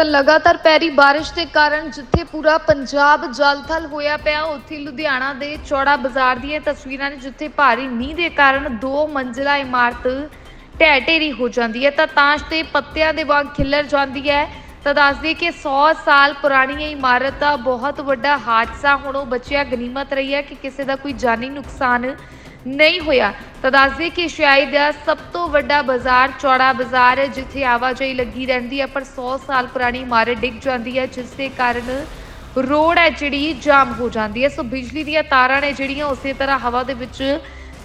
ਤਾਂ ਲਗਾਤਾਰ ਪੈਰੀ ਬਾਰਿਸ਼ ਦੇ ਕਾਰਨ ਜਿੱਥੇ ਪੂਰਾ ਪੰਜਾਬ ਜਲਥਲ ਹੋਇਆ ਪਿਆ, ਉੱਥੇ ਲੁਧਿਆਣਾ ਦੇ ਚੌੜਾ ਬਾਜ਼ਾਰ ਦੀਆਂ ਤਸਵੀਰਾਂ ਨੇ ਜਿੱਥੇ ਭਾਰੀ ਮੀਂਹ ਦੇ ਕਾਰਨ ਦੋ ਮੰਜ਼ਿਲਾ ਇਮਾਰਤ ਢਹਿ ਢੇਰੀ ਹੋ ਜਾਂਦੀ ਹੈ। ਤਾਂ ਤਾਸ਼ ਤੇ ਪੱਤਿਆਂ ਦੇ ਵਾਂਗ ਖਿੱਲਰ ਜਾਂਦੀ ਹੈ। ਤਾਂ ਦੱਸਦੀ ਕਿ 100 ਸਾਲ ਪੁਰਾਣੀ ਇਹ ਇਮਾਰਤ ਦਾ ਬਹੁਤ ਵੱਡਾ ਹਾਦਸਾ ਹੁਣ ਉਹ ਬਚਿਆ, ਗਨੀਮਤ ਰਹੀ ਹੈ ਕਿ ਕਿਸੇ ਦਾ ਕੋਈ ਜਾਨੀ ਨੁਕਸਾਨ ਨਹੀਂ ਹੋਇਆ। ਤਾਂ ਦੱਸਦੇ ਕਿ ਸ਼ਾਇਦ ਦਾ ਸਭ ਤੋਂ ਵੱਡਾ ਬਾਜ਼ਾਰ, ਚੌੜਾ ਬਾਜ਼ਾਰ ਹੈ, ਜਿੱਥੇ ਆਵਾਜਾਈ ਲੱਗੀ ਰਹਿੰਦੀ ਹੈ, ਪਰ 100 ਸਾਲ ਪੁਰਾਣੀ ਇਮਾਰਤ ਡਿੱਗ ਜਾਂਦੀ ਹੈ, ਜਿਸ ਦੇ ਕਾਰਨ ਰੋਡ ਹੈ ਜਿਹੜੀ ਜਾਮ ਹੋ ਜਾਂਦੀ ਹੈ। ਸੋ ਬਿਜਲੀ ਦੀਆਂ ਤਾਰਾਂ ਨੇ ਜਿਹੜੀਆਂ ਉਸੇ ਤਰ੍ਹਾਂ ਹਵਾ ਦੇ ਵਿੱਚ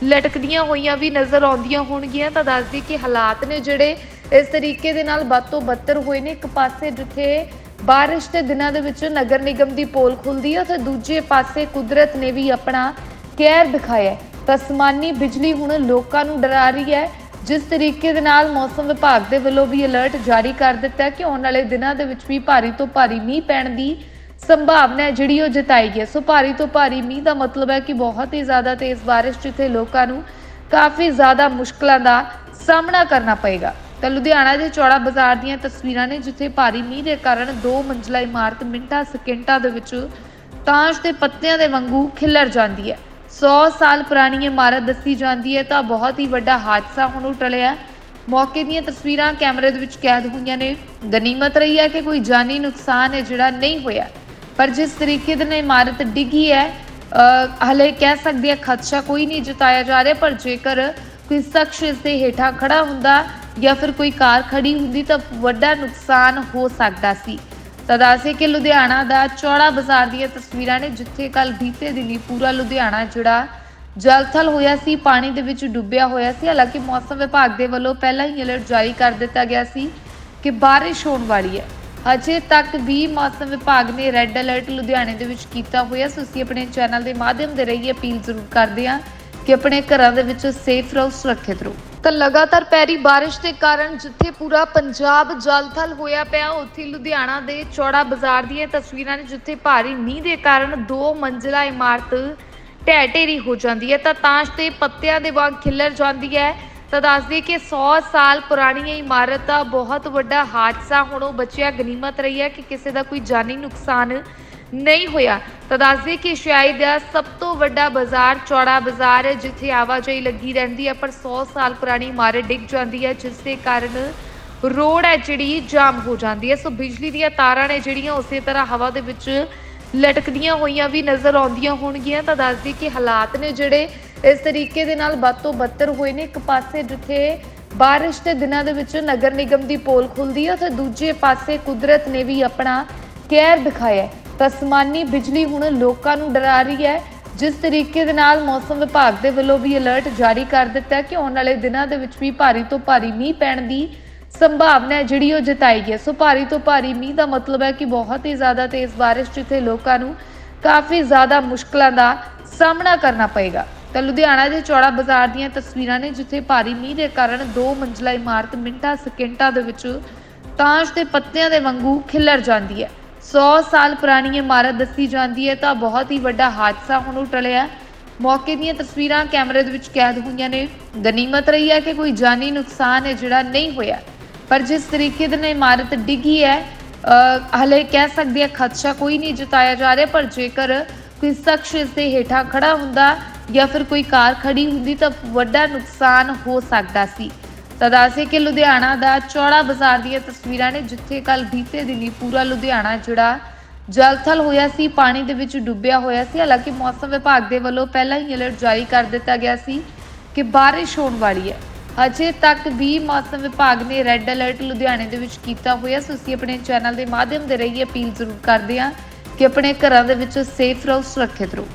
ਲਟਕਦੀਆਂ ਹੋਈਆਂ ਵੀ ਨਜ਼ਰ ਆਉਂਦੀਆਂ ਹੋਣਗੀਆਂ। ਤਾਂ ਦੱਸਦੀ ਕਿ ਹਾਲਾਤ ਨੇ ਜਿਹੜੇ ਇਸ ਤਰੀਕੇ ਦੇ ਨਾਲ ਵੱਧ ਤੋਂ ਬੱਤਰ ਹੋਏ ਨੇ। ਇੱਕ ਪਾਸੇ ਜਿੱਥੇ ਬਾਰਿਸ਼ ਦੇ ਦਿਨਾਂ ਦੇ ਵਿੱਚ ਨਗਰ ਨਿਗਮ ਦੀ ਪੋਲ ਖੁੱਲਦੀ ਹੈ ਤੇ ਦੂਜੇ ਪਾਸੇ ਕੁਦਰਤ ਨੇ ਵੀ ਆਪਣਾ ਕਹਿਰ ਦਿਖਾਇਆ ਤਸਮਾਨੀ ਬਿਜਲੀ ਹੁਣ ਲੋਕਾਂ ਨੂੰ ਡਰਾ ਰਹੀ ਹੈ। ਜਿਸ ਤਰੀਕੇ ਦੇ ਨਾਲ ਮੌਸਮ ਵਿਭਾਗ ਦੇ ਵੱਲੋਂ ਵੀ ਅਲਰਟ ਜਾਰੀ ਕਰ ਦਿੱਤਾ ਕਿ ਆਉਣ ਵਾਲੇ ਦਿਨਾਂ ਦੇ ਵਿੱਚ ਵੀ ਭਾਰੀ ਤੋਂ ਭਾਰੀ ਮੀਂਹ ਪੈਣ ਦੀ ਸੰਭਾਵਨਾ ਹੈ, ਜਿਹੜੀ ਉਹ ਜਤਾਈ ਗਈ ਹੈ। ਸੋ ਭਾਰੀ ਤੋਂ ਭਾਰੀ ਮੀਂਹ ਦਾ ਮਤਲਬ ਹੈ ਕਿ ਬਹੁਤ ਹੀ ਜ਼ਿਆਦਾ ਤੇਜ਼ ਬਾਰਿਸ਼ ਜਿੱਥੇ ਲੋਕਾਂ ਨੂੰ ਕਾਫੀ ਜ਼ਿਆਦਾ ਮੁਸ਼ਕਲਾਂ ਦਾ ਸਾਹਮਣਾ ਕਰਨਾ ਪਏਗਾ। ਤਾਂ ਲੁਧਿਆਣਾ ਦੇ ਚੌੜਾ ਬਾਜ਼ਾਰ ਦੀਆਂ ਤਸਵੀਰਾਂ ਨੇ ਜਿੱਥੇ ਭਾਰੀ ਮੀਂਹ ਦੇ ਕਾਰਨ ਦੋ ਮੰਜ਼ਲਾ ਇਮਾਰਤ ਮਿੰਟਾਂ ਸਕਿੰਟਾਂ ਦੇ ਵਿੱਚ ਤਾਸ਼ ਦੇ ਪੱਤਿਆਂ ਦੇ ਵਾਂਗੂ ਖਿਲਰ ਜਾਂਦੀ ਹੈ। 100 ਸਾਲ ਪੁਰਾਣੀ ਇਮਾਰਤ ਦੱਸੀ ਜਾਂਦੀ ਹੈ ਤਾਂ ਬਹੁਤ ਹੀ ਵੱਡਾ ਹਾਦਸਾ ਹੁਣ ਟਲਿਆ ਮੌਕੇ ਦੀਆਂ ਤਸਵੀਰਾਂ ਕੈਮਰੇ ਦੇ ਵਿੱਚ ਕੈਦ ਹੋਈਆਂ ਨੇ। ਗਨੀਮਤ ਰਹੀ ਹੈ ਕਿ ਕੋਈ ਜਾਨੀ ਨੁਕਸਾਨ ਹੈ ਜਿਹੜਾ ਨਹੀਂ ਹੋਇਆ। ਪਰ ਜਿਸ ਤਰੀਕੇ ਦੇ ਨਾਲ ਇਮਾਰਤ ਡਿੱਗੀ ਹੈ ਅਹ ਹਲੇ ਕਹਿ ਸਕਦੇ ਆ ਖਦਸ਼ਾ ਕੋਈ ਨਹੀਂ ਜਤਾਇਆ ਜਾ ਰਿਹਾ, ਪਰ ਜੇਕਰ ਕੋਈ ਸ਼ਖਸ ਇਸ ਦੇ ਹੇਠਾਂ ਖੜਾ ਹੁੰਦਾ ਜਾਂ ਫਿਰ ਕੋਈ ਕਾਰ ਖੜੀ ਹੁੰਦੀ ਤਾਂ ਵੱਡਾ ਨੁਕਸਾਨ ਹੋ ਸਕਦਾ ਸੀ। ਤਾਂ ਦੱਸੇ ਕਿ ਲੁਧਿਆਣਾ ਦਾ ਚੌੜਾ ਬਾਜ਼ਾਰ ਦੀਆਂ ਤਸਵੀਰਾਂ ਨੇ, ਜਿੱਥੇ ਕੱਲ ਬੀਤੇ ਦਿਨੀ ਪੂਰਾ ਲੁਧਿਆਣਾ ਜਿਹੜਾ ਜਲਥਲ ਹੋਇਆ ਸੀ, ਪਾਣੀ ਦੇ ਵਿੱਚ ਡੁੱਬਿਆ ਹੋਇਆ ਸੀ। ਹਾਲਾਂਕਿ ਮੌਸਮ ਵਿਭਾਗ ਦੇ ਵੱਲੋਂ ਪਹਿਲਾਂ ਹੀ ਅਲਰਟ ਜਾਰੀ ਕਰ ਦਿੱਤਾ ਗਿਆ ਸੀ ਕਿ ਬਾਰਿਸ਼ ਹੋਣ ਵਾਲੀ ਹੈ। ਅਜੇ ਤੱਕ ਵੀ ਮੌਸਮ ਵਿਭਾਗ ਨੇ ਰੈੱਡ ਅਲਰਟ ਲੁਧਿਆਣੇ ਦੇ ਵਿੱਚ ਕੀਤਾ ਹੋਇਆ। ਸੋ ਅਸੀਂ ਆਪਣੇ ਚੈਨਲ ਦੇ ਮਾਧਿਅਮ ਦੇ ਰਹੀ ਅਪੀਲ ਜ਼ਰੂਰ ਕਰਦੇ ਹਾਂ ਕਿ ਆਪਣੇ ਘਰਾਂ ਦੇ ਵਿੱਚ ਸੇਫ ਰਹੋ ਸੁਰੱਖਿਅਤ ਰਹੋ ਤਾਂ ਲਗਾਤਾਰ ਪੈ ਰਹੀ ਦੇ ਕਾਰਨ ਜਿੱਥੇ ਪੂਰਾ ਪੰਜਾਬ ਜਲਥਲ ਹੋਇਆ ਪਿਆ, ਉੱਥੇ ਲੁਧਿਆਣਾ ਦੇ ਚੌੜਾ ਬਾਜ਼ਾਰ ਦੀਆਂ ਤਸਵੀਰਾਂ ਨੇ ਜਿੱਥੇ ਭਾਰੀ ਮੀਂਹ ਦੇ ਕਾਰਨ ਦੋ ਮੰਜ਼ਿਲਾ ਇਮਾਰਤ ਢਹਿ ਢੇਰੀ ਹੋ ਜਾਂਦੀ ਹੈ। ਤਾਂ ਤਾਸ਼ ਤੇ ਪੱਤਿਆਂ ਦੇ ਵਾਂਗ ਖਿੱਲਰ ਜਾਂਦੀ ਹੈ। ਤਾਂ ਦੱਸਦੀ ਕਿ 100 ਸਾਲ ਪੁਰਾਣੀ ਇਹ ਇਮਾਰਤ ਦਾ ਬਹੁਤ ਵੱਡਾ ਹਾਦਸਾ ਹੁਣ ਉਹ ਬਚਿਆ, ਗਨੀਮਤ ਰਹੀ ਹੈ ਕਿ ਕਿਸੇ ਦਾ ਕੋਈ ਜਾਨੀ ਨੁਕਸਾਨ ਨਹੀਂ ਹੋਇਆ। ਤਾਂ ਦੱਸਦੀ ਕਿ ਸ਼ਾਇਦ ਦਾ ਸਭ ਤੋਂ ਵੱਡਾ ਬਾਜ਼ਾਰ, ਚੌੜਾ ਬਾਜ਼ਾਰ ਹੈ, ਜਿੱਥੇ ਆਵਾਜਾਈ ਲੱਗੀ ਰਹਿੰਦੀ ਹੈ, ਪਰ 100 ਸਾਲ ਪੁਰਾਣੀ ਇਮਾਰਤ ਡਿੱਗ ਜਾਂਦੀ ਹੈ, ਜਿਸ ਦੇ ਕਾਰਨ ਰੋਡ ਹੈ ਜਿਹੜੀ ਜਾਮ ਹੋ ਜਾਂਦੀ ਹੈ। ਸੋ ਬਿਜਲੀ ਦੀਆਂ ਤਾਰਾਂ ਨੇ ਜਿਹੜੀਆਂ ਉਸੇ ਤਰ੍ਹਾਂ ਹਵਾ ਦੇ ਵਿੱਚ ਲਟਕਦੀਆਂ ਹੋਈਆਂ ਵੀ ਨਜ਼ਰ ਆਉਂਦੀਆਂ ਹੋਣਗੀਆਂ। ਤਾਂ ਦੱਸਦੀ ਕਿ ਹਾਲਾਤ ਨੇ ਜਿਹੜੇ ਇਸ ਤਰੀਕੇ ਦੇ ਨਾਲ ਵੱਧ ਤੋਂ ਬੱਤਰ ਹੋਏ ਨੇ। ਇੱਕ ਪਾਸੇ ਜਿੱਥੇ ਬਾਰਿਸ਼ ਦੇ ਦਿਨਾਂ ਦੇ ਵਿੱਚ ਨਗਰ ਨਿਗਮ ਦੀ ਪੋਲ ਖੁੱਲਦੀ ਹੈ ਤੇ ਦੂਜੇ ਪਾਸੇ ਕੁਦਰਤ ਨੇ ਵੀ ਆਪਣਾ ਕਹਿਰ ਦਿਖਾਇਆ ਤਸਮਾਨੀ ਬਿਜਲੀ ਹੁਣ ਲੋਕਾਂ ਨੂੰ ਡਰਾ ਰਹੀ ਹੈ। ਜਿਸ ਤਰੀਕੇ ਦੇ ਨਾਲ ਮੌਸਮ ਵਿਭਾਗ ਦੇ ਵੱਲੋਂ ਵੀ ਅਲਰਟ ਜਾਰੀ ਕਰ ਦਿੱਤਾ ਹੈ ਕਿ ਆਉਣ ਵਾਲੇ ਦਿਨਾਂ ਦੇ ਵਿੱਚ ਵੀ ਭਾਰੀ ਤੋਂ ਭਾਰੀ ਮੀਂਹ ਪੈਣ ਦੀ ਸੰਭਾਵਨਾ ਹੈ ਜਿਹੜੀ ਉਹ ਜਤਾਈ ਗਈ ਹੈ। ਸੋ ਭਾਰੀ ਤੋਂ ਭਾਰੀ ਮੀਂਹ ਦਾ ਮਤਲਬ ਹੈ ਕਿ ਬਹੁਤ ਹੀ ਜ਼ਿਆਦਾ ਤੇਜ਼ ਬਾਰਿਸ਼ ਜਿੱਥੇ ਲੋਕਾਂ ਨੂੰ ਕਾਫੀ ਜ਼ਿਆਦਾ ਮੁਸ਼ਕਲਾਂ ਦਾ ਸਾਹਮਣਾ ਕਰਨਾ ਪਏਗਾ। ਤਾਂ ਲੁਧਿਆਣਾ ਦੇ ਚੌੜਾ ਬਾਜ਼ਾਰ ਦੀਆਂ ਤਸਵੀਰਾਂ ਨੇ ਜਿੱਥੇ ਭਾਰੀ ਮੀਂਹ ਦੇ ਕਾਰਨ ਦੋ ਮੰਜ਼ਲਾ ਇਮਾਰਤ ਮਿੰਟਾਂ ਸਕਿੰਟਾਂ ਦੇ ਵਿੱਚ ਤਾਸ਼ ਦੇ ਪੱਤਿਆਂ ਦੇ ਵਾਂਗੂ ਖਿਲਰ ਜਾਂਦੀ ਹੈ। 100 ਸਾਲ ਪੁਰਾਣੀ ਇਮਾਰਤ ਦੱਸੀ ਜਾਂਦੀ ਹੈ ਤਾਂ ਬਹੁਤ ਹੀ ਵੱਡਾ ਹਾਦਸਾ ਹੁਣ ਉਹ ਟਲਿਆ ਮੌਕੇ ਦੀਆਂ ਤਸਵੀਰਾਂ ਕੈਮਰੇ ਦੇ ਵਿੱਚ ਕੈਦ ਹੋਈਆਂ ਨੇ। ਗਨੀਮਤ ਰਹੀ ਹੈ ਕਿ ਕੋਈ ਜਾਨੀ ਨੁਕਸਾਨ ਹੈ ਜਿਹੜਾ ਨਹੀਂ ਹੋਇਆ। ਪਰ ਜਿਸ ਤਰੀਕੇ ਦੇ ਨਾਲ ਇਮਾਰਤ ਡਿੱਗੀ ਹੈ, ਅਹ ਹਲੇ ਕਹਿ ਸਕਦੇ ਆ ਖਦਸ਼ਾ ਕੋਈ ਨਹੀਂ ਜਤਾਇਆ ਜਾ ਰਿਹਾ, ਪਰ ਜੇਕਰ ਕੋਈ ਸ਼ਖਸ ਇਸ ਦੇ ਹੇਠਾਂ ਖੜਾ ਹੁੰਦਾ ਜਾਂ ਫਿਰ ਕੋਈ ਕਾਰ ਖੜੀ ਹੁੰਦੀ ਤਾਂ ਵੱਡਾ ਨੁਕਸਾਨ ਹੋ ਸਕਦਾ ਸੀ। ਤਾਂ ਦੱਸੇ ਕਿ ਲੁਧਿਆਣਾ ਦਾ ਚੌੜਾ ਬਾਜ਼ਾਰ ਦੀਆਂ ਤਸਵੀਰਾਂ ਨੇ ਜਿੱਥੇ ਕੱਲ ਬੀਤੇ ਦਿਨੀ ਪੂਰਾ ਲੁਧਿਆਣਾ ਜਿਹੜਾ ਜਲਥਲ ਹੋਇਆ ਸੀ, ਪਾਣੀ ਦੇ ਵਿੱਚ ਡੁੱਬਿਆ ਹੋਇਆ ਸੀ। ਹਾਲਾਂਕਿ ਮੌਸਮ ਵਿਭਾਗ ਦੇ ਵੱਲੋਂ ਪਹਿਲਾਂ ਹੀ ਅਲਰਟ ਜਾਰੀ ਕਰ ਦਿੱਤਾ ਗਿਆ ਸੀ ਕਿ ਬਾਰਿਸ਼ ਹੋਣ ਵਾਲੀ ਹੈ। ਅਜੇ ਤੱਕ ਵੀ ਮੌਸਮ ਵਿਭਾਗ ਨੇ ਰੈੱਡ ਅਲਰਟ ਲੁਧਿਆਣੇ ਦੇ ਵਿੱਚ ਕੀਤਾ ਹੋਇਆ ਸੋ। ਅਸੀਂ ਆਪਣੇ ਚੈਨਲ ਦੇ ਮਾਧਿਅਮ ਦੇ ਰਹੀ ਅਪੀਲ ਜ਼ਰੂਰ ਕਰਦੇ ਹਾਂ ਕਿ ਆਪਣੇ ਘਰਾਂ ਦੇ ਵਿੱਚ ਸੇਫ ਰਹੋ, ਸੁਰੱਖਿਅਤ ਰਹੋ।